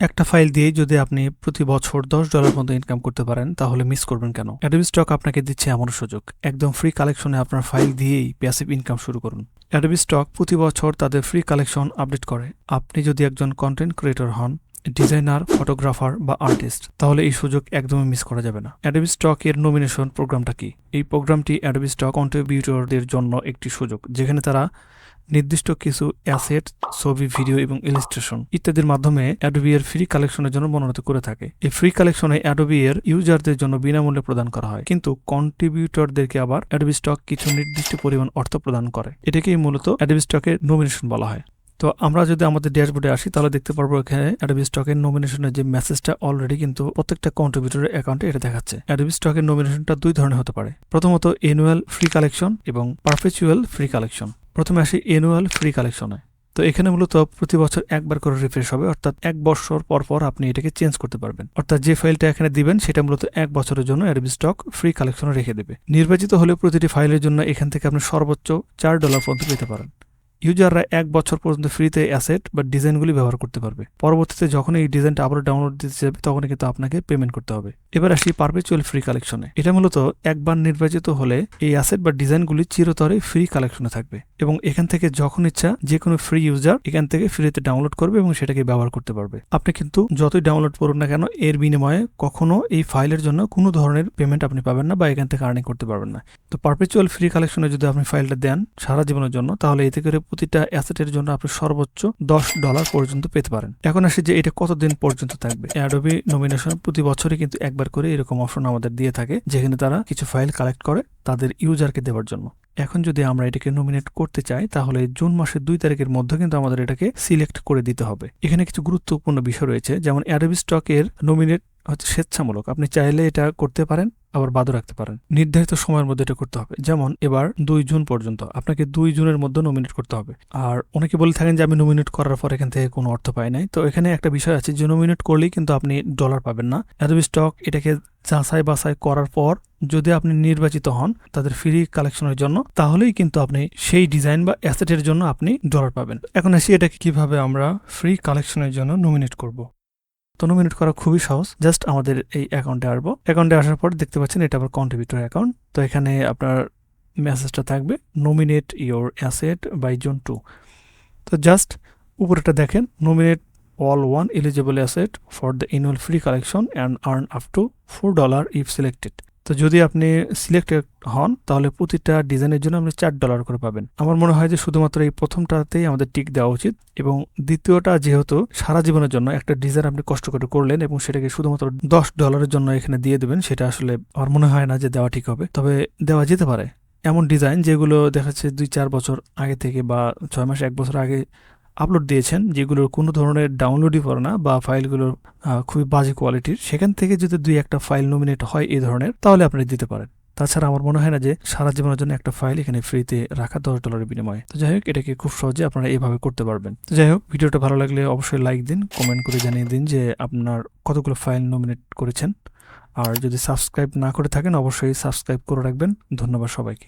একটা ফাইল দিয়ে যদি আপনি প্রতি বছর দশ ডলার মতো ইনকাম করতে পারেন, তাহলে মিস করবেন কেন? অ্যাডোবি স্টক আপনাকে দিচ্ছে এমন সুযোগ। একদম ফ্রি কালেকশনে আপনার ফাইল দিয়েই প্যাসিভ ইনকাম শুরু করুন। অ্যাডোবি স্টক প্রতি বছর তাদের ফ্রি কালেকশন আপডেট করে। আপনি যদি একজন কন্টেন্ট ক্রিয়েটর হন ডিজাইনার ফটোগ্রাফার বা আর্টিস্ট তাহলে এই সুযোগ একদমই মিস করা যাবে না। অ্যাডোবি স্টক এর নমিনেশন প্রোগ্রামটা কি? এই প্রোগ্রামটি অ্যাডোবি স্টক কন্ট্রিবিউটরদের জন্য একটি সুযোগ। যেখানে তারা নির্দিষ্ট কিছু অ্যাসেট, ছবি, ভিডিও এবং ইলাস্ট্রেশন ইত্যাদির মাধ্যমে অ্যাডোবি এর ফ্রি কালেকশনের জন্য মনোনীত করে থাকে। এই ফ্রি কালেকশনে অ্যাডোবি এর ইউজারদের জন্য বিনামূল্যে প্রদান করা হয়। কিন্তু কন্ট্রিবিউটরদেরকে আবার অ্যাডোবি স্টক কিছু নির্দিষ্ট পরিমাণ অর্থ প্রদান করে। এটাকেই মূলত অ্যাডোবি স্টকের নমিনেশন বলা হয়। তো আমরা যদি আমাদের ড্যাশবোর্ডে আসি, তাহলে দেখতে পারব এখানে অ্যাডোবি স্টকের নমিনেশনের যে মেসেজটা অলরেডি কিন্তু প্রত্যেকটা কন্ট্রিবিউটরের অ্যাকাউন্টে এটা দেখাচ্ছে। অ্যাডোবি স্টকের নমিনেশনটা দুই ধরনের হতে পারে। প্রথমত এনুয়াল ফ্রি কালেকশন এবং পারফেচুয়াল ফ্রি কালেকশন প্রথমে আসি এনুয়াল ফ্রি কালেকশনে তো এখানে মূলত প্রতি বছর একবার করে রিফ্রেশ হবে, অর্থাৎ এক বছর পর পর আপনি এটাকে চেঞ্জ করতে পারবেন। অর্থাৎ যে ফাইলটা এখানে দিবেন, সেটা মূলত এক বছরের জন্য অ্যাডবি স্টক ফ্রি কালেকশনে রেখে দেবে। নির্বাচিত হলে প্রতিটি ফাইলের জন্য এখান থেকে আপনি সর্বোচ্চ চার ডলার পর্যন্ত পেতে পারেন। ইউজাররা এক বছর পর্যন্ত ফ্রিতে অ্যাসেট বা ডিজাইনগুলি ব্যবহার করতে পারবে। পরবর্তীতে যখন এই ডিজাইনটা আবার ডাউনলোড দিতে যাবে তখন কিন্তু আপনাকে পেমেন্ট করতে হবে। এবার আসি পারপেচুয়াল ফ্রি কালেকশনে এটা মূলত একবার নির্বাচিত হলে এই অ্যাসেট বা ডিজাইনগুলি চিরতরে ফ্রি কালেকশনে থাকবে এবং এখান থেকে যখন ইচ্ছা যে কোনো ফ্রি ইউজার এখান থেকে ফ্রিতে ডাউনলোড করবে এবং সেটাকে ব্যবহার করতে পারবে। আপনি কিন্তু যতই ডাউনলোড করুন না কেন, এর বিনিময়ে কখনো এই ফাইলের জন্য কোনো ধরনের পেমেন্ট আপনি পাবেন না বা এখান থেকে আর্নিং করতে পারবেন না। তো পারপেচুয়াল ফ্রি কালেকশনে যদি আপনি ফাইলটা দেন সারা জীবনের জন্য, তাহলে এতে করে প্রতিটা অ্যাসেটের জন্য আপনি সর্বোচ্চ দশ ডলার পর্যন্ত পেতে পারেন। এখন আসি যে এটা কতদিন পর্যন্ত থাকবে। অ্যাডোবি নমিনেশন প্রতি বছরই কিন্তু একবার করে এরকম অপশন আমাদের দিয়ে থাকে, যেখানে তারা কিছু ফাইল কালেক্ট করে তাদের ইউজারকে দেওয়ার জন্য। এখন যদি আমরা এটাকে নমিনেট করতে চাই, তাহলে জুন মাসের দুই তারিখের মধ্যে কিন্তু আমাদের এটাকে সিলেক্ট করে দিতে হবে। এখানে কিছু গুরুত্বপূর্ণ বিষয় রয়েছে, যেমন অ্যাডোবি স্টকের নমিনেট হচ্ছে স্বেচ্ছামূলক। আপনি চাইলে এটা করতে পারেন, আবার বাদও রাখতে পারেন। নির্ধারিত সময়ের মধ্যে এটা করতে হবে। যেমন, এবার দুই জুন পর্যন্ত আপনাকে দুই জুনের মধ্যে নমিনেট করতে হবে। আর অনেকে বলে থাকেন যে, আমি নমিনেট করার পর এখান থেকে কোনো অর্থ পাই নাই। তো এখানে একটা বিষয় আছে যে নমিনেট করলেই কিন্তু আপনি ডলার পাবেন না। অ্যাডোবি স্টক এটাকে যাচাই বাছাই করার পর যদি আপনি নির্বাচিত হন তাদের ফ্রি কালেকশনের জন্য, তাহলেই কিন্তু আপনি সেই ডিজাইন বা অ্যাসেটের জন্য আপনি ডলার পাবেন। এখন আসি এটাকে কীভাবে আমরা ফ্রি কালেকশনের জন্য নমিনেট করব। তো নমিনেট করা খুবই সহজ। জাস্ট আমাদের এই অ্যাকাউন্টে আসব। অ্যাকাউন্টে আসার পর দেখতে পাচ্ছেন এটা আবার কন্ট্রিবিউটর অ্যাকাউন্ট তো এখানে আপনার মেসেজটা থাকবে nominate your asset by June two তো জাস্ট উপরেটা দেখেন nominate all one eligible asset for the annual free collection and earn up to four dollar if selected তো যদি আপনি সিলেক্টেড হন, তাহলে প্রতিটা ডিজাইনের জন্য আপনি চার ডলার করে পাবেন। আমার মনে হয় যে শুধুমাত্র এই প্রথমটাতেই আমাদের টিক দেওয়া উচিত এবং দ্বিতীয়টা যেহেতু সারা জীবনের জন্য একটা ডিজাইন আপনি কষ্ট করে করলেন এবং সেটাকে শুধুমাত্র দশ ডলারের জন্য এখানে দিয়ে দেবেন, সেটা আসলে আমার মনে হয় না যে দেওয়া ঠিক হবে। তবে দেওয়া যেতে পারে। এমন ডিজাইন যেগুলো দেখা যাচ্ছে দুই চার বছর আগে থেকে বা ছয় মাস, এক বছর আগে আপলোড দিয়েছেন, যেগুলোর কোনো ধরনের ডাউনলোডই করে না বা ফাইলগুলোর খুবই বাজে কোয়ালিটির সেখান থেকে যদি দুই একটা ফাইল নমিনেট হয় এই ধরনের, তাহলে আপনি দিতে পারেন। তাছাড়া আমার মনে হয় না যে সারা জীবনের জন্য একটা ফাইল এখানে ফ্রিতে রাখা দশ ডলারের বিনিময়ে। তো যাই হোক, এটাকে খুব সহজে আপনারা এইভাবে করতে পারবেন। তো যাই হোক, ভিডিওটা ভালো লাগলে অবশ্যই লাইক দিন কমেন্ট করে জানিয়ে দিন যে আপনার কতগুলো ফাইল নমিনেট করেছেন। আর যদি সাবস্ক্রাইব না করে থাকেন, অবশ্যই সাবস্ক্রাইব করে রাখবেন। ধন্যবাদ সবাইকে।